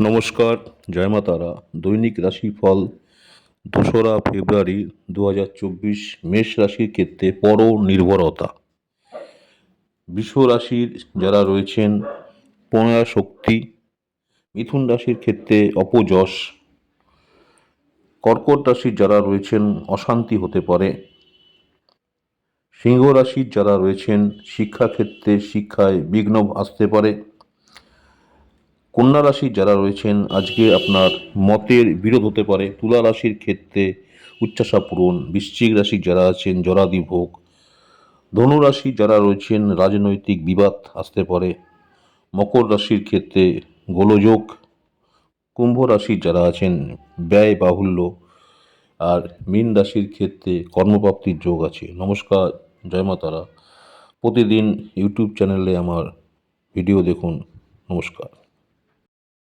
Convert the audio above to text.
নমস্কার, জয় মা তারা। দৈনিক রাশিফল দোসরা ফেব্রুয়ারি দু হাজার চব্বিশ মেষ রাশির ক্ষেত্রে পর নির্ভরতা। বিশ্ব রাশির যারা রয়েছেন পণা শক্তি, মিথুন রাশির ক্ষেত্রে অপযশ। কর্কট রাশির যারা রয়েছেন, অশান্তি হতে পারে। সিংহ রাশির যারা রয়েছেন, শিক্ষাক্ষেত্রে শিক্ষায় বিঘ্ন আসতে পারে। কন্যা রাশির যারা রয়েছেন, আজকে আপনার মতের বিরোধ হতে পারে। তুলা রাশির ক্ষেত্রে উচ্চাসা পূরণ, বৃশ্চিক রাশির যারা আছেন, জরাদি ভোগ, ধনু রাশির যারা রয়েছেন, রাজনৈতিক বিবাদ আসতে পারে। মকর রাশির ক্ষেত্রে গোলযোগ, কুম্ভ রাশির যারা আছেন, ব্যয় বাহুল্য, আর মীন রাশির ক্ষেত্রে কর্মপ্রাপ্তির যোগ আছে। নমস্কার, জয় মা প্রতিদিন ইউটিউব চ্যানেলে আমার ভিডিও দেখুন। নমস্কার।